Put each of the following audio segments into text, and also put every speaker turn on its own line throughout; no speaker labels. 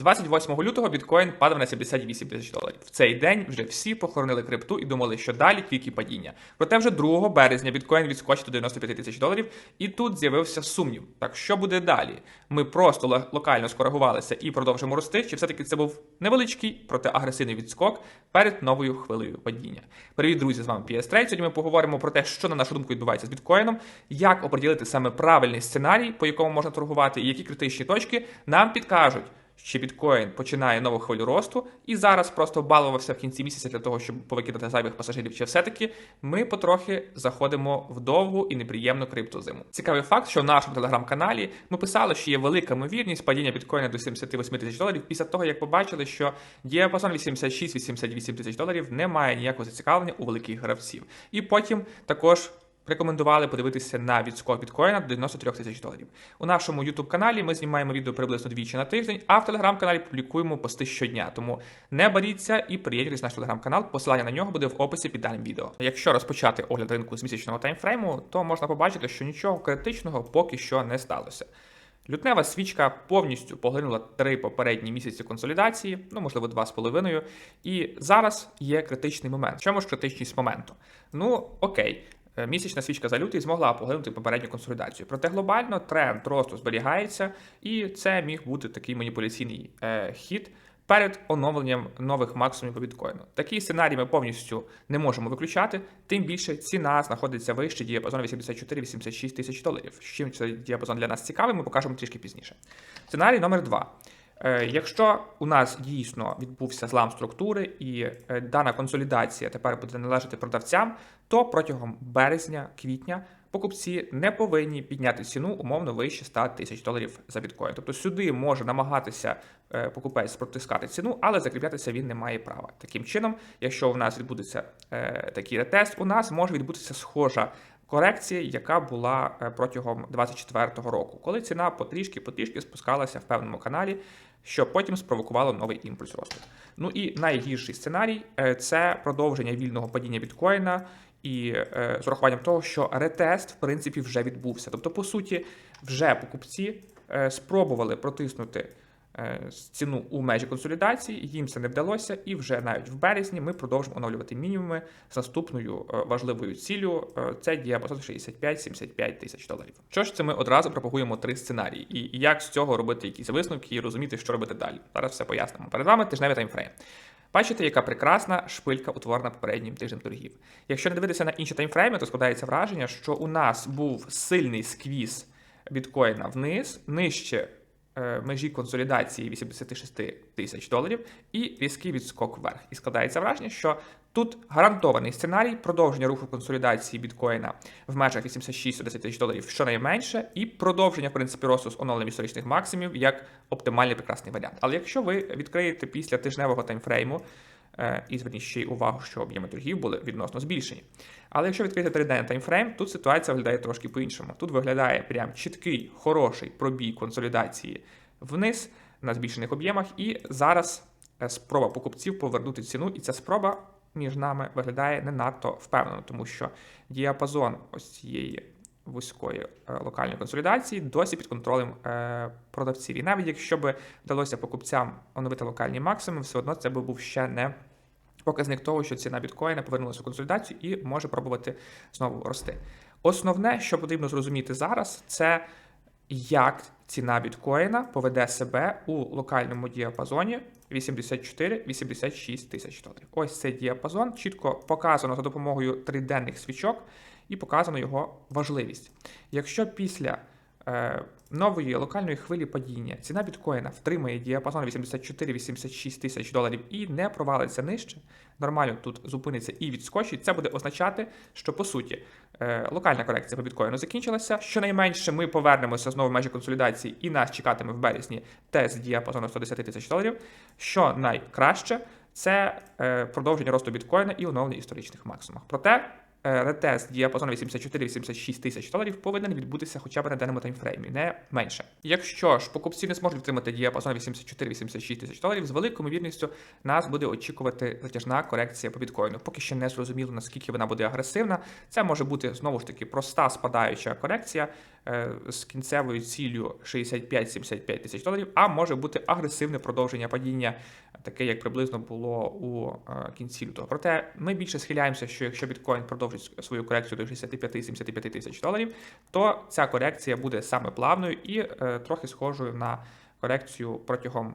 28 лютого біткоін падав на 78 тисяч доларів. В цей день вже всі похоронили крипту і думали, що далі тільки падіння. Проте вже 2 березня біткоін відскочив до 95 тисяч доларів, і тут з'явився сумнів. Так що буде далі? Ми просто ло- локально скоригувалися і продовжимо рости, чи все-таки це був невеличкий, проте агресивний відскок перед новою хвилею падіння. Привіт, друзі! З вами PS Trade. Сьогодні ми поговоримо про те, що на нашу думку відбувається з біткоїном, як оприділити саме правильний сценарій, по якому можна торгувати, і які критичні точки нам підкажуть. Чи біткоін починає нову хвилю росту і зараз просто балувався в кінці місяця для того, щоб повикидати зайвих пасажирів, чи все-таки ми потрохи заходимо в довгу і неприємну криптозиму. Цікавий факт, що в нашому телеграм-каналі ми писали, що є велика ймовірність падіння біткоїна до 78 тисяч доларів після того, як побачили, що діапазон 86-88 тисяч доларів не має ніякого зацікавлення у великих гравців. І потім також. Рекомендували подивитися на відскок біткоїна до 93 тисяч доларів. У нашому youtube каналі ми знімаємо відео приблизно двічі на тиждень, а в телеграм-каналі публікуємо пости щодня. Тому не боріться і приєднуйтесь в наш телеграм-канал. Посилання на нього буде в описі під даним відео. Якщо розпочати огляд ринку з місячного таймфрейму, то можна побачити, що нічого критичного поки що не сталося. Лютнева свічка повністю поглинула три попередні місяці консолідації, ну можливо, два з половиною. І зараз є критичний момент. В чому ж критичність моменту? Ну окей. Е, місячна свічка за лютий змогла поглинути попередню консолідацію. Проте глобально тренд росту зберігається, і це міг бути такий маніпуляційний е, хід перед оновленням нових максимумів по біткоїну. Такий сценарій ми повністю не можемо виключати, тим більше ціна знаходиться вище діапазону 84-86 тисяч доларів. З чим цей діапазон для нас цікавий, ми покажемо трішки пізніше. Сценарій номер 2 Якщо у нас дійсно відбувся злам структури і е, дана консолідація тепер буде належати продавцям, то протягом березня, квітня покупці не повинні підняти ціну умовно вище 100 тисяч доларів за біткоін. Тобто сюди може намагатися е, покупець протискати ціну, але закріплятися він не має права. Таким чином, якщо у нас відбудеться е, такий ретест, у нас може відбутися схожа корекція, яка була е, протягом 2024 року, коли ціна потрішки-потрішки спускалася в певному каналі, що потім спровокувало новий імпульс росту. Ну і найгірший сценарій е, це продовження вільного падіння біткоїна. І е, з урахуванням того, що ретест в принципі вже відбувся. Тобто, по суті, вже покупці е, спробували протиснути ціну у межі консолідації, їм це не вдалося, і вже навіть в березні ми продовжимо оновлювати мінімуми з наступною е, важливою ціллю. е, це діапазон 65-75 тисяч доларів. Що ж це ми одразу пропагуємо три сценарії, і як з цього робити якісь висновки і розуміти, що робити далі. Зараз все пояснимо. Перед вами тижневий таймфрейм. Бачите, яка прекрасна шпилька утворена попереднім тижнем торгів. Якщо не дивитися на інші таймфрейми, то складається враження, що у нас був сильний сквіз біткоїна вниз, нижче е, межі консолідації 86 тисяч доларів і різкий відскок вверх. І складається враження, що тут гарантований сценарій продовження руху консолідації біткоїна в межах 86-10 тисяч доларів щонайменше, і продовження в принципі росту з оновленням історичних максимумів як оптимальний прекрасний варіант. Але якщо ви відкриєте після тижневого таймфрейму, е, і зверніть ще й увагу, що об'єми торгів були відносно збільшені. Але якщо відкрити триденний таймфрейм, тут ситуація виглядає трошки по-іншому. Тут виглядає прям чіткий, хороший пробій консолідації вниз на збільшених об'ємах, і зараз е, спроба покупців повернути ціну, і ця спроба між нами виглядає не надто впевнено, тому що діапазон ось цієї вузької е, локальної консолідації досі під контролем е, продавців. І навіть якщо би вдалося покупцям оновити локальні максимуми, все одно це би був ще не показник того, що ціна біткоїна повернулася у консолідацію і може пробувати знову рости. Основне, що потрібно зрозуміти зараз, це як ціна біткоїна поведе себе у локальному діапазоні 84-86 тисяч доларів. Ось цей діапазон чітко показано за допомогою триденних свічок і показано його важливість. Якщо після е, нової локальної хвилі падіння ціна біткоїна втримає діапазон 84-86 тисяч доларів і не провалиться нижче, нормально тут зупиниться і відскочить, це буде означати, що по суті е, локальна корекція по біткоїну закінчилася. Щонайменше ми повернемося знову в межі консолідації, і нас чекатиме в березні тест діапазону 110 тисяч доларів. Що найкраще, це е, продовження росту біткоїна і оновлення історичних максимумах. Проте ретест діапазону 84-86 тисяч доларів повинен відбутися хоча б на даному таймфреймі, не менше. Якщо ж покупці не зможуть отримати діапазон 84-86 тисяч доларів, з великою ймовірністю нас буде очікувати затяжна корекція по біткоїну. Поки ще не зрозуміло, наскільки вона буде агресивна. Це може бути знову ж таки проста спадаюча корекція е, з кінцевою ціллю 65-75 тисяч доларів, а може бути агресивне продовження падіння, таке як приблизно було у е, кінці лютого. Проте ми більше схиляємося, що якщо біткоін продовжить свою корекцію до 65-75 тисяч доларів, то ця корекція буде саме плавною і е, трохи схожою на корекцію протягом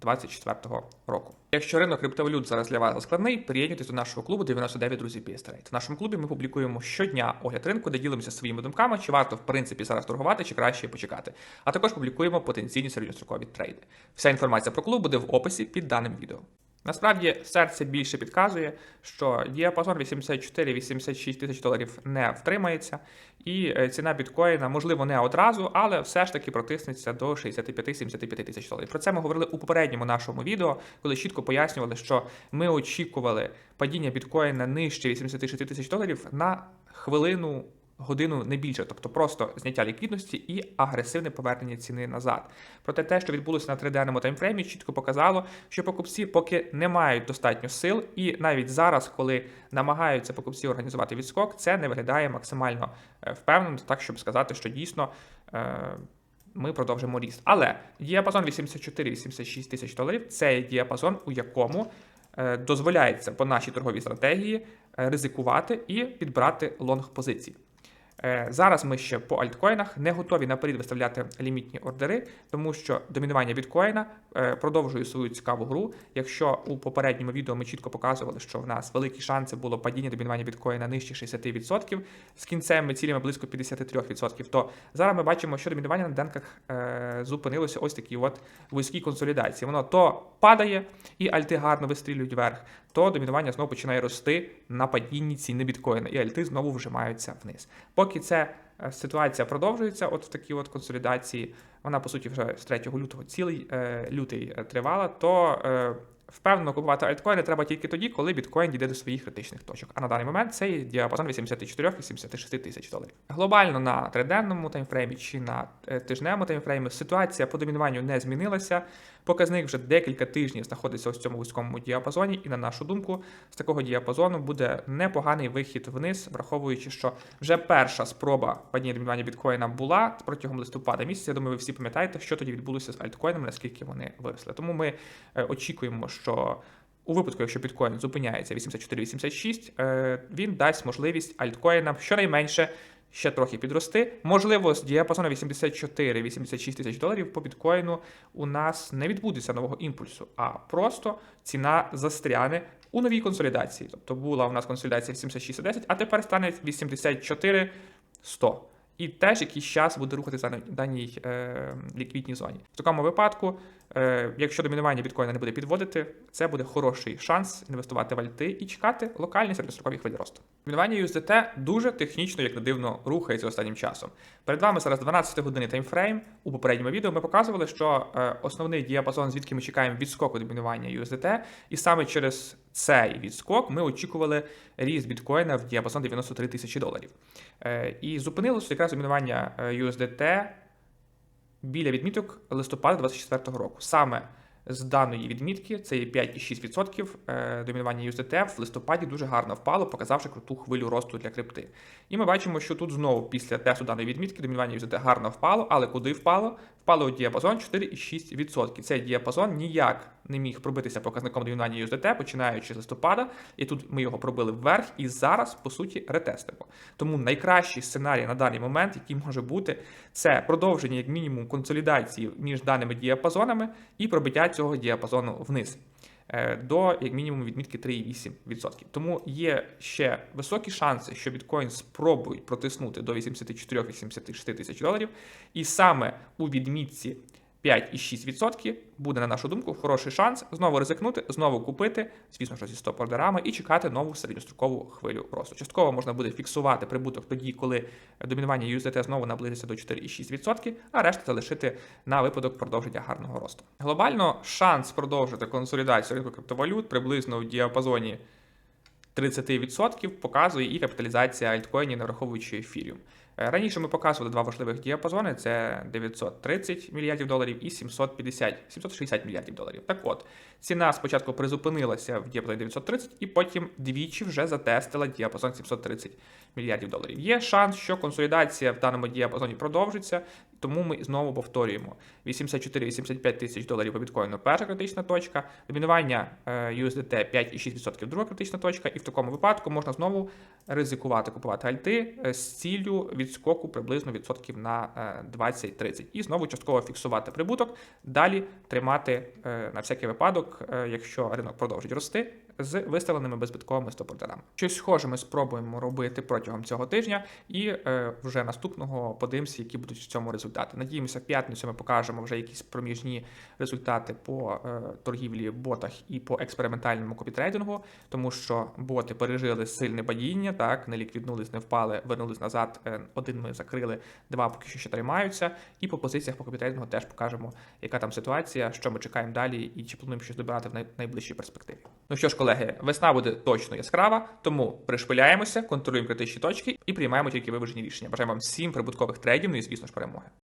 2024 року. Якщо ринок криптовалют зараз для вас складний, приєднуйтесь до нашого клубу 99 друзів PS В нашому клубі ми публікуємо щодня огляд ринку, де ділимося своїми думками, чи варто в принципі зараз торгувати, чи краще почекати. А також публікуємо потенційні середньострокові трейди. Вся інформація про клуб буде в описі під даним відео. Насправді серце більше підказує, що діапазон 84-86 тисяч доларів не втримається, і е, ціна біткоїна, можливо, не одразу, але все ж таки протиснеться до 65-75 тисяч доларів. Про це ми говорили у попередньому нашому відео, коли чітко пояснювали, що ми очікували падіння біткоїна нижче 86 тисяч доларів на хвилину годину не більше, тобто просто зняття ліквідності і агресивне повернення ціни назад. Проте те, що відбулося на триденному таймфреймі, чітко показало, що покупці поки не мають достатньо сил, і навіть зараз, коли намагаються покупці організувати відскок, це не виглядає максимально е, впевнено, так щоб сказати, що дійсно. е, Ми продовжимо ріст. Але діапазон 84-86 тисяч доларів це діапазон, у якому е, дозволяється по нашій торговій стратегії ризикувати і підбрати лонг позиції. Е, Зараз ми ще по альткоїнах не готові наперед виставляти лімітні ордери, тому що домінування біткоїна е, продовжує свою цікаву гру. Якщо у попередньому відео ми чітко показували, що в нас великі шанси було падіння домінування біткоїна нижче 60%, з кінцевими цілями близько 53%, то зараз ми бачимо, що домінування на денках е, зупинилося ось такі от вузькі консолідації. Воно то падає і альти гарно вистрілюють вверх, то домінування знову починає рости на падінні ціни біткоїна, і альти знову вжимаються вниз. Поки ця е, ситуація продовжується, от в такій от консолідації, вона по суті вже з 3 лютого цілий е, лютий е, тривала, то впевнено купувати альткоїни треба тільки тоді, коли біткоін дійде до своїх критичних точок. А на даний момент це є діапазон 84-86 тисяч доларів. Глобально на триденному таймфреймі чи на е, тижневому таймфреймі ситуація по домінуванню не змінилася. Показник вже декілька тижнів знаходиться в цьому вузькому діапазоні, і на нашу думку, з такого діапазону буде непоганий вихід вниз, враховуючи, що вже перша спроба падіння домінування біткоїна була протягом листопада місяця. Я думаю, ви всі пам'ятаєте, що тоді відбулося з альткоїнами, наскільки вони виросли. Тому ми е, очікуємо, що. У випадку, якщо біткоін зупиняється 84-86, е, він дасть можливість альткоїнам щонайменше ще трохи підрости. Можливо, з діапазону 84-86 тисяч доларів по біткоїну у нас не відбудеться нового імпульсу, а просто ціна застряне у новій консолідації. Тобто була у нас консолідація 76-10, а тепер стане 84-100. І теж якийсь час буде рухатися на даній е, ліквідній зоні. В такому випадку, е, якщо домінування біткоїна не буде підводити, це буде хороший шанс інвестувати в альти і чекати локальні середньострокові хвилі росту. Домінування USDT дуже технічно, як не дивно, рухається останнім часом. Перед вами зараз 12 години таймфрейм. У попередньому відео ми показували, що е, основний діапазон, звідки ми чекаємо відскоку домінування USDT, і саме через цей відскок ми очікували ріст біткоїна в діапазон 93 тисячі доларів. Е, І зупинилося якраз домінування е, USDT біля відміток листопада 2024 року. Саме з даної відмітки, це є 5,6% е, домінування USDT в листопаді дуже гарно впало, показавши круту хвилю росту для крипти. І ми бачимо, що тут знову після тесту даної відмітки домінування USDT гарно впало, але куди впало? Впало у діапазон 4,6%. Цей діапазон ніяк не міг пробитися показником рівняння USDT, починаючи з листопада, і тут ми його пробили вверх, і зараз, по суті, ретестимо. Тому найкращий сценарій на даний момент, який може бути, це продовження, як мінімум, консолідації між даними діапазонами і пробиття цього діапазону вниз. Е, До як мінімум відмітки 3,8%. Тому є ще високі шанси, що біткоін спробують протиснути до 84-86 тисяч доларів. І саме у відмітці 5,6% буде, на нашу думку, хороший шанс знову ризикнути, знову купити, звісно, що зі стоп-ордерами, і чекати нову середньострокову хвилю росту. Частково можна буде фіксувати прибуток тоді, коли домінування USDT знову наблизиться до 4,6%, а решту залишити на випадок продовження гарного росту. Глобально шанс продовжити консолідацію ринку криптовалют приблизно в діапазоні 30% показує і капіталізація альткоїнів, не враховуючи ефіріум. Е, Раніше ми показували два важливих діапазони: це 930 мільярдів доларів і 750, 760 мільярдів доларів. Так от, ціна спочатку призупинилася в діапазоні 930 і потім двічі вже затестила діапазон 730 мільярдів доларів. Є шанс, що консолідація в даному діапазоні продовжиться, тому ми знову повторюємо: 84-85 тисяч доларів по біткоїну перша критична точка, домінування е, USDT 5,6% друга критична точка, і в такому випадку можна знову ризикувати купувати альти е, з ціллю відскоку приблизно відсотків на е, 20-30. І знову частково фіксувати прибуток, далі тримати е, на всякий випадок, е, якщо ринок продовжить рости, з виставленими безбитковими стоп-ордерами. Щось схоже ми спробуємо робити протягом цього тижня, і е, вже наступного подивимося, які будуть в цьому результати. Надіємося, в п'ятницю ми покажемо вже якісь проміжні результати по е, торгівлі ботах і по експериментальному копітрейдингу, тому що боти пережили сильне падіння, так не ліквіднулись, не впали, вернулись назад. Е, один ми закрили, два поки що ще тримаються. І по позиціях по копітрейдингу теж покажемо, яка там ситуація, що ми чекаємо далі, і чи плануємо щось добирати в най- найближчій перспективі. Ну що ж, колеги, весна буде точно яскрава, тому пришпиляємося, контролюємо критичні точки і приймаємо тільки виважені рішення. Бажаємо вам всім прибуткових трейдів, ну і звісно ж перемоги.